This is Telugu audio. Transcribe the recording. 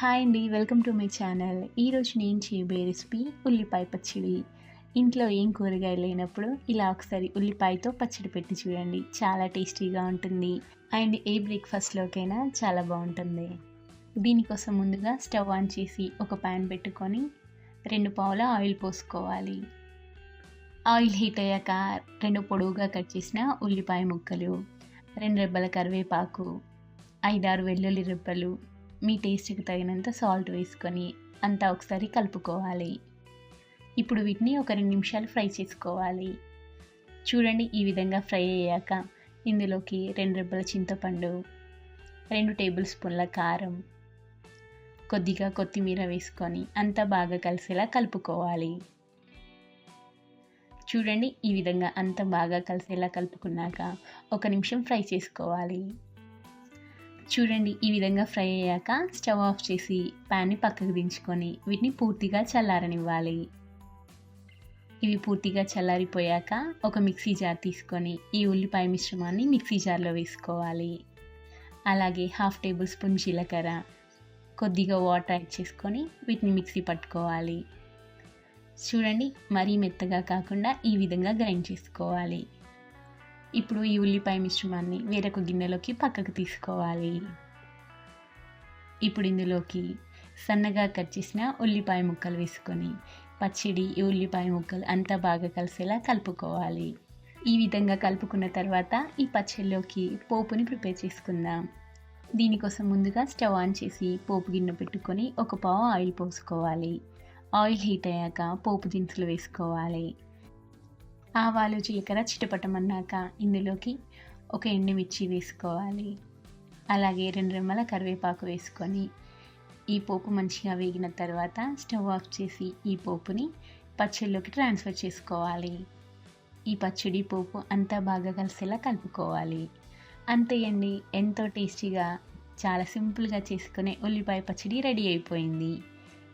హాయ్ అండి వెల్కమ్ టు మై ఛానల్ ఈరోజు నేను చేయబోయే రెసిపీ ఉల్లిపాయ పచ్చడి. ఇంట్లో ఏం కూరగాయలు లేనప్పుడు ఇలా ఒకసారి ఉల్లిపాయతో పచ్చడి పెట్టి చూడండి. చాలా టేస్టీగా ఉంటుంది. అండ్ ఏ బ్రేక్ఫాస్ట్లోకైనా చాలా బాగుంటుంది. దీనికోసం ముందుగా స్టవ్ ఆన్ చేసి ఒక ప్యాన్ పెట్టుకొని రెండు పావుల ఆయిల్ పోసుకోవాలి. ఆయిల్ హీట్ అయ్యాక రెండు పొడవుగా కట్ చేసిన ఉల్లిపాయ ముక్కలు రెండు రెబ్బల కరివేపాకు ఐదారు వెల్లుల్లి రెబ్బలు మీ టేస్ట్కి తగినంత సాల్ట్ వేసుకొని అంతా ఒకసారి కలుపుకోవాలి. ఇప్పుడు వీటిని ఒక రెండు నిమిషాలు ఫ్రై చేసుకోవాలి. చూడండి ఈ విధంగా ఫ్రై అయ్యాక ఇందులోకి రెండు రెబ్బల చింతపండు రెండు టేబుల్ స్పూన్ల కారం కొద్దిగా కొత్తిమీర వేసుకొని అంతా బాగా కలిసేలా కలుపుకోవాలి. చూడండి ఈ విధంగా అంతా బాగా కలిసేలా కలుపుకున్నాక ఒక నిమిషం ఫ్రై చేసుకోవాలి. చూడండి ఈ విధంగా ఫ్రై అయ్యాక స్టవ్ ఆఫ్ చేసి ప్యాన్ని పక్కకు దించుకొని వీటిని పూర్తిగా చల్లారనివ్వాలి. ఇవి పూర్తిగా చల్లారిపోయాక ఒక మిక్సీ జార్ తీసుకొని ఈ ఉల్లిపాయ మిశ్రమాన్ని మిక్సీ జార్లో వేసుకోవాలి. అలాగే హాఫ్ టేబుల్ స్పూన్ జీలకర్ర కొద్దిగా వాటర్ యాడ్ చేసుకొని వీటిని మిక్సీ పట్టుకోవాలి. చూడండి మరీ మెత్తగా కాకుండా ఈ విధంగా గ్రైండ్ చేసుకోవాలి. ఇప్పుడు ఈ ఉల్లిపాయ మిశ్రమాన్ని వేరొక గిన్నెలోకి పక్కకు తీసుకోవాలి. ఇప్పుడు ఇందులోకి సన్నగా కట్ చేసిన ఉల్లిపాయ ముక్కలు వేసుకొని పచ్చడి ఈ ఉల్లిపాయ ముక్కలు అంతా బాగా కలిసేలా కలుపుకోవాలి. ఈ విధంగా కలుపుకున్న తర్వాత ఈ పచ్చడిలోకి పోపుని ప్రిపేర్ చేసుకుందాం. దీనికోసం ముందుగా స్టవ్ ఆన్ చేసి పోపు గిన్నె పెట్టుకొని ఒక పావు ఆయిల్ పోసుకోవాలి. ఆయిల్ హీట్ అయ్యాక పోపు దినుసులు వేసుకోవాలి. ఆవాలు జీలకర్ర చిటపటమన్నాక ఇందులోకి ఒక ఎండుమిర్చి వేసుకోవాలి. అలాగే రెండు రెమ్మల కరివేపాకు వేసుకొని ఈ పోపు మంచిగా వేగిన తర్వాత స్టవ్ ఆఫ్ చేసి ఈ పోపుని పచ్చడిలోకి ట్రాన్స్ఫర్ చేసుకోవాలి. ఈ పచ్చడి పోపు అంతా బాగా కలిసేలా కలుపుకోవాలి. అంతేయండి ఎంతో టేస్టీగా చాలా సింపుల్గా చేసుకునే ఉల్లిపాయ పచ్చడి రెడీ అయిపోయింది.